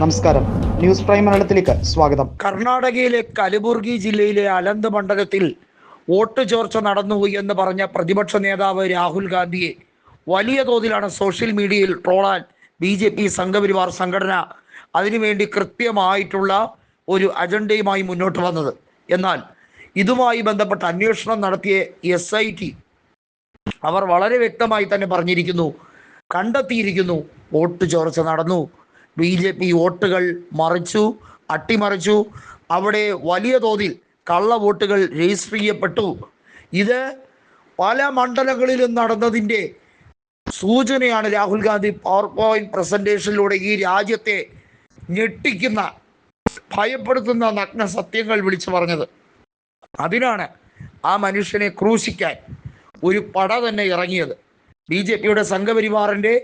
നമസ്കാരം. News prime മലയാളത്തിലേക്ക് സ്വാഗതം. കർണാടകയിലെ കലബുർഗി ജില്ലയിലെ അലന്ത് മണ്ഡലത്തിൽ വോട്ട് ചോർച്ച നടന്നു എന്ന് പറഞ്ഞ പ്രതിപക്ഷ നേതാവ് രാഹുൽ ഗാന്ധിയെ വലിയ തോതിലാണ് സോഷ്യൽ മീഡിയയിൽ ട്രോളാൻ ബി ജെ പി സംഘപരിവാർ സംഘടന അതിനുവേണ്ടി കൃത്യമായിട്ടുള്ള ഒരു അജണ്ടയുമായി മുന്നോട്ട് വന്നത്. എന്നാൽ ഇതുമായി ബന്ധപ്പെട്ട അന്വേഷണം നടത്തിയ എസ് ഐ ടി അവർ വളരെ വ്യക്തമായി തന്നെ പറഞ്ഞിരിക്കുന്നു. കണ്ടെത്തിയിരിക്കുന്നു വോട്ട് ചോർച്ച നടന്നു. ബി ജെ പി വോട്ടുകൾ മറിച്ചു അട്ടിമറിച്ചു. അവിടെ വലിയ തോതിൽ കള്ള വോട്ടുകൾ രജിസ്റ്റർ ചെയ്യപ്പെട്ടു. ഇത് പല മണ്ഡലങ്ങളിലും നടന്നതിന്റെ സൂചനയാണ് രാഹുൽ ഗാന്ധി പവർ പോയിന്റ് പ്രസന്റേഷനിലൂടെ ഈ രാജ്യത്തെ ഞെട്ടിക്കുന്ന ഭയപ്പെടുത്തുന്ന നഗ്ന സത്യങ്ങൾ വിളിച്ചു പറഞ്ഞത്. അതിനാണ് ആ മനുഷ്യനെ ക്രൂശിക്കാൻ ഒരു പട തന്നെ ഇറങ്ങിയത്. ബി ജെ പിയുടെ സംഘപരിവാറിന്റെ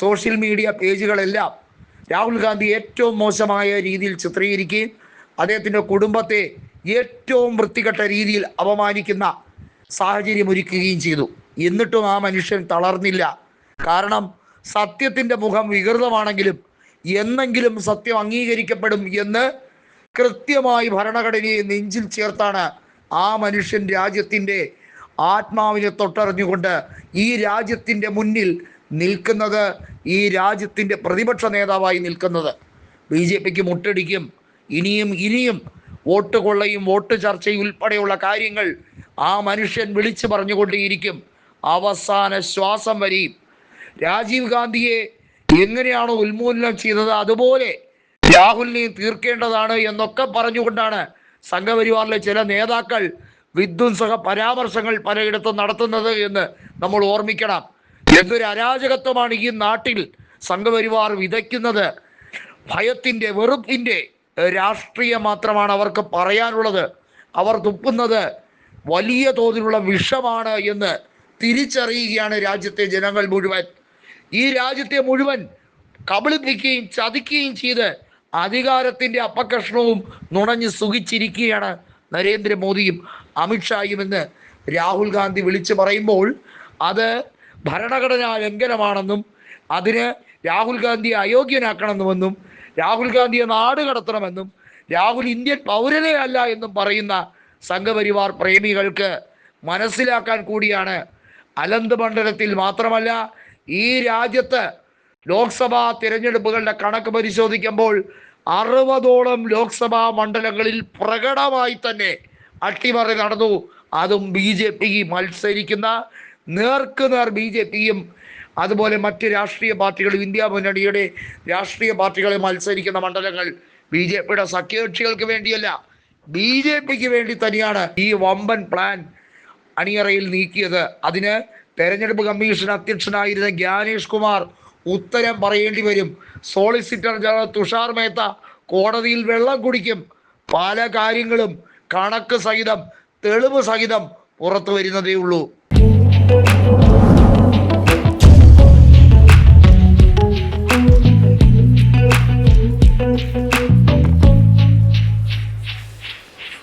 സോഷ്യൽ മീഡിയ പേജുകളെല്ലാം രാഹുൽ ഗാന്ധി ഏറ്റവും മോശമായ രീതിയിൽ ചിത്രീകരിക്കുകയും അദ്ദേഹത്തിന്റെ കുടുംബത്തെ ഏറ്റവും വൃത്തികെട്ട രീതിയിൽ അപമാനിക്കുന്ന സാഹചര്യം ഒരുക്കുകയും ചെയ്തു. എന്നിട്ടും ആ മനുഷ്യൻ തളർന്നില്ല. കാരണം സത്യത്തിന്റെ മുഖം വികൃതമാണെങ്കിലും എന്നെങ്കിലും സത്യം അംഗീകരിക്കപ്പെടും എന്ന് കൃത്യമായി ഭരണഘടനയെ നെഞ്ചിൽ ചേർത്താണ് ആ മനുഷ്യൻ രാജ്യത്തിന്റെ ആത്മാവിനെ തൊട്ടറിഞ്ഞുകൊണ്ട് ഈ രാജ്യത്തിന്റെ മുന്നിൽ നിൽക്കുന്നത് ഈ രാജ്യത്തിന്റെ പ്രതിപക്ഷ നേതാവായി നിൽക്കുന്നത്. ബി ജെ പിക്ക് മുട്ടടിക്കും. ഇനിയും ഇനിയും വോട്ട് കൊള്ളയും വോട്ട് ചർച്ചയും ഉൾപ്പെടെയുള്ള കാര്യങ്ങൾ ആ മനുഷ്യൻ വിളിച്ചു പറഞ്ഞുകൊണ്ടേയിരിക്കും. അവസാന ശ്വാസം വരെയും. രാജീവ് ഗാന്ധിയെ എങ്ങനെയാണോ ഉന്മൂലനം ചെയ്തത്? അതുപോലെ രാഹുലിനെ തീർക്കേണ്ടതാണ് എന്നൊക്കെ പറഞ്ഞുകൊണ്ടാണ് സംഘപരിവാറിലെ ചില നേതാക്കൾ വിധ്വംസക പരാമർശങ്ങൾ പലയിടത്തും നടത്തുന്നത് എന്ന് നമ്മൾ ഓർമ്മിക്കണം. എന്തൊരു അരാജകത്വമാണ് ഈ നാട്ടിൽ സംഘപരിവാർ വിതയ്ക്കുന്നത്? ഭയത്തിന്റെ വെറുപ്പിന്റെ രാഷ്ട്രീയം മാത്രമാണ് അവർക്ക് പറയാനുള്ളത്. അവർ തുപ്പുന്നത് വലിയ തോതിലുള്ള വിഷമാണ് എന്ന് തിരിച്ചറിയുകയാണ് രാജ്യത്തെ ജനങ്ങൾ മുഴുവൻ. ഈ രാജ്യത്തെ മുഴുവൻ കബളിപ്പിക്കുകയും ചതിക്കുകയും ചെയ്ത് അധികാരത്തിന്റെ അപ്പകഷ്ണവും നുണഞ്ഞ് സുഖിച്ചിരിക്കുകയാണ് നരേന്ദ്രമോദിയും അമിത്ഷായും എന്ന് രാഹുൽ ഗാന്ധി വിളിച്ചു പറയുമ്പോൾ അത് ഭരണഘടനാ ലംഘനമാണെന്നും അതിന് രാഹുൽ ഗാന്ധിയെ അയോഗ്യനാക്കണമെന്നും രാഹുൽ ഗാന്ധിയെ നാട് കടത്തണമെന്നും രാഹുൽ ഇന്ത്യൻ പൗരനേ അല്ല എന്നും പറയുന്ന സംഘപരിവാർ പ്രേമികൾക്ക് മനസ്സിലാക്കാൻ കൂടിയാണ് അലന്ത് മണ്ഡലത്തിൽ മാത്രമല്ല ഈ രാജ്യത്ത് ലോക്സഭാ തിരഞ്ഞെടുപ്പുകളുടെ കണക്ക് പരിശോധിക്കുമ്പോൾ അറുപതോളം ലോക്സഭാ മണ്ഡലങ്ങളിൽ പ്രകടമായി തന്നെ അട്ടിമറി നടന്നു. അതും ബി ജെ പി മത്സരിക്കുന്ന നേർക്ക് നേർ ബി ജെ പിയും അതുപോലെ മറ്റ് രാഷ്ട്രീയ പാർട്ടികളും ഇന്ത്യ മുന്നണിയുടെ രാഷ്ട്രീയ പാർട്ടികളെ മത്സരിക്കുന്ന മണ്ഡലങ്ങൾ ബി ജെ പിയുടെ സഖ്യകക്ഷികൾക്ക് വേണ്ടിയല്ല ബി ജെ പിക്ക് വേണ്ടി തന്നെയാണ് ഈ വമ്പൻ പ്ലാൻ അണിയറയിൽ നീക്കിയത്. അതിന് തെരഞ്ഞെടുപ്പ് കമ്മീഷൻ അധ്യക്ഷനായിരുന്ന ജ്ഞാനേഷ് കുമാർ ഉത്തരം പറയേണ്ടി വരും. സോളിസിറ്റർ ജനറൽ തുഷാർ മേത്ത കോടതിയിൽ വെള്ളം കുടിക്കും. പല കാര്യങ്ങളും കണക്ക് സഹിതം തെളിവ് സഹിതം പുറത്തു വരുന്നതേ ഉള്ളൂ